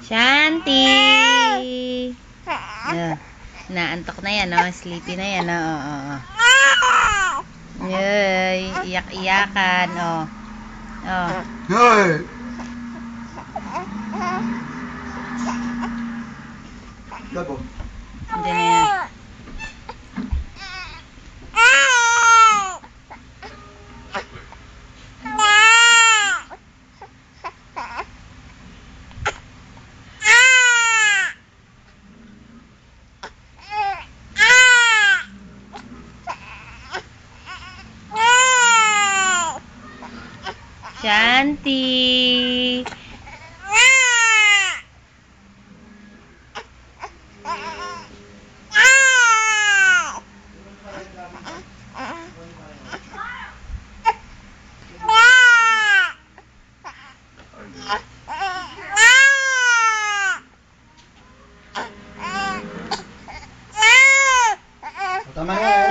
Shanti! Yeah. Naantok na yan, oh. Sleepy na yan, oh. oh, oh. Yay, iyak-iyakan, oh. Oh. Hey! Labo. Hindi na yan. Shanti! Tama na.